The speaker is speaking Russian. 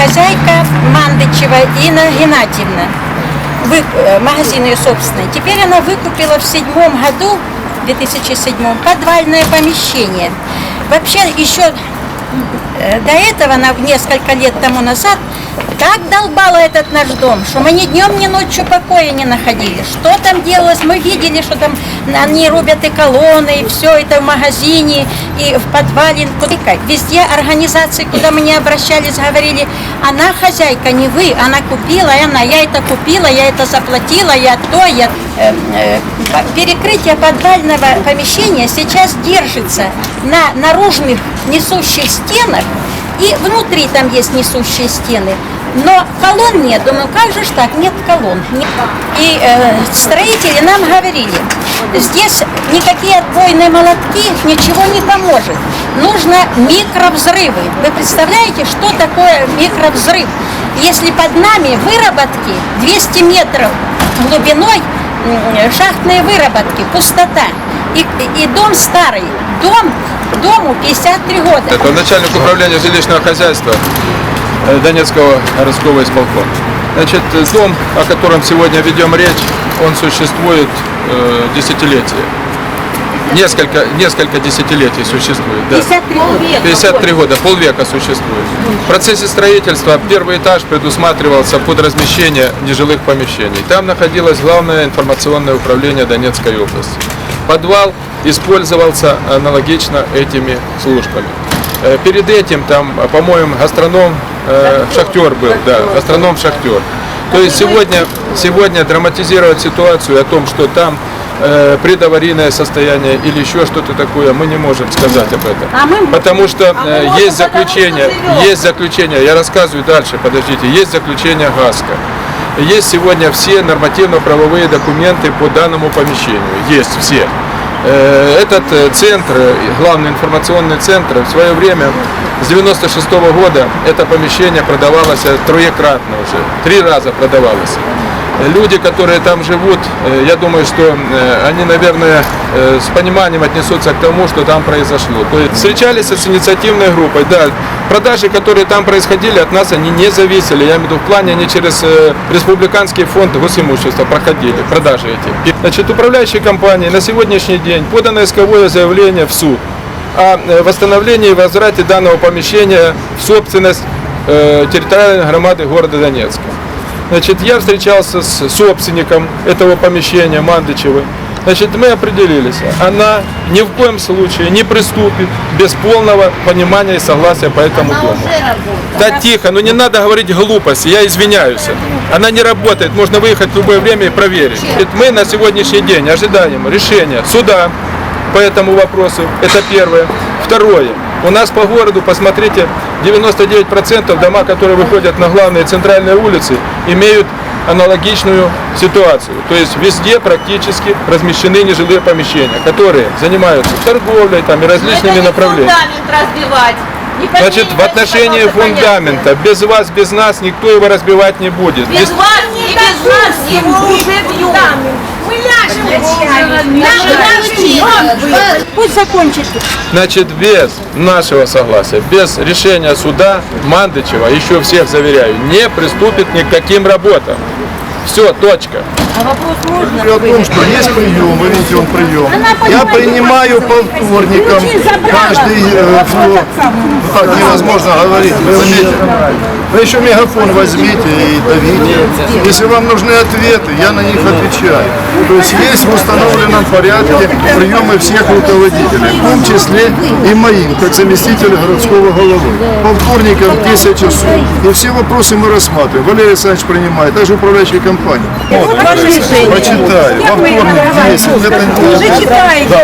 хозяйка Мандычева Инна Геннадьевна. Вы, э, магазин ее собственный. Теперь она выкупила в седьмом году, в 2007 подвальное помещение. Вообще еще э, до этого, на несколько лет тому назад, так долбало этот наш дом, что мы ни днем, ни ночью покоя не находили. Что там делалось, мы видели, что там они рубят и колонны, и все это в магазине, и в подвале. Везде организации, куда мы не обращались, говорили, она хозяйка, не вы, она купила, и она, я это купила, я это заплатила, я то, я... Э, э, перекрытие подвального помещения сейчас держится на наружных несущих стенах, и внутри там есть несущие стены. Но колонн нет. Думаю, как же ж так, нет колонн. Нет. И э, строители нам говорили, здесь никакие отбойные молотки ничего не поможет. Нужно микровзрывы. Вы представляете, что такое микровзрыв? Если под нами выработки 200 метров глубиной, шахтные выработки, пустота. И, и дом старый. Дом, дому 53 года. Это начальник управления жилищного хозяйства э, Донецкого городского исполкома. Значит, дом, о котором сегодня ведем речь, он существует э, десятилетия. Несколько, несколько десятилетий существует. Да. 53 года. 53 года, полвека существует. В процессе строительства первый этаж предусматривался под размещение нежилых помещений. Там находилось главное информационное управление Донецкой области. Подвал использовался аналогично этими службами. Э, Перед этим там, по-моему, гастроном э, шахтер был, да, гастроном шахтер. То есть сегодня, сегодня драматизировать ситуацию о том, что там э, предаварийное состояние или еще что-то такое, мы не можем сказать об этом. А мы- Потому что А э, есть заключение, есть заключение, я рассказываю дальше, подождите, есть заключение ГАСКО. Есть сегодня все нормативно-правовые документы по данному помещению. Есть все. Э, Этот э, центр, главный информационный центр, в свое время, с 96 года, это помещение продавалось троекратно уже, три раза продавалось. Люди, которые там живут, э, я думаю, что э, они, наверное, э, с пониманием отнесутся к тому, что там произошло. То есть встречались с инициативной группой, да, продажи, которые там происходили, от нас они не зависели. Я имею в виду в плане, они через республиканский фонд госимущества проходили, продажи эти. Значит, управляющей компании на сегодняшний день подано исковое заявление в суд о восстановлении и возврате данного помещения в собственность территориальной громады города Донецка. Значит, я встречался с собственником этого помещения Мандычевой. Значит, мы определились, она ни в коем случае не приступит без полного понимания и согласия по этому дому. Да тихо, ну не надо говорить глупости, я извиняюсь. Она не работает, можно выехать в любое время и проверить. Значит, Мы на сегодняшний день ожидаем решения суда по этому вопросу. Это первое. Второе. У нас по городу, посмотрите, 99% дома, которые выходят на главные центральные улицы, имеют аналогичную ситуацию. То есть везде практически размещены нежилые помещения, которые занимаются торговлей там, и различными направлениями. фундамент разбивать. Значит, в отношении фундамента, без вас, без нас, никто его разбивать не будет. Без Без- вас и без нас его уже бьют. Мы ляжем Пусть закончит. Значит, без нашего согласия, без решения суда Мандычева, еще всех заверяю, не приступит ни к каким работам. Все, точка. Дело в том, что есть прием, вы видите, он прием. Я принимаю по вторникам каждый, э, кто... Ну, так невозможно говорить. Вы вы еще мегафон возьмите и давите. Если вам нужны ответы, я на них отвечаю. То есть есть в установленном порядке приемы всех руководителей, в том числе и моим, как заместителя городского головы. По вторникам 10 часов. И все вопросы мы рассматриваем. Валерий Александрович принимает, также управляющая компания. Вот, почитаю. Во вторник 10. Это, Уже читаете. да,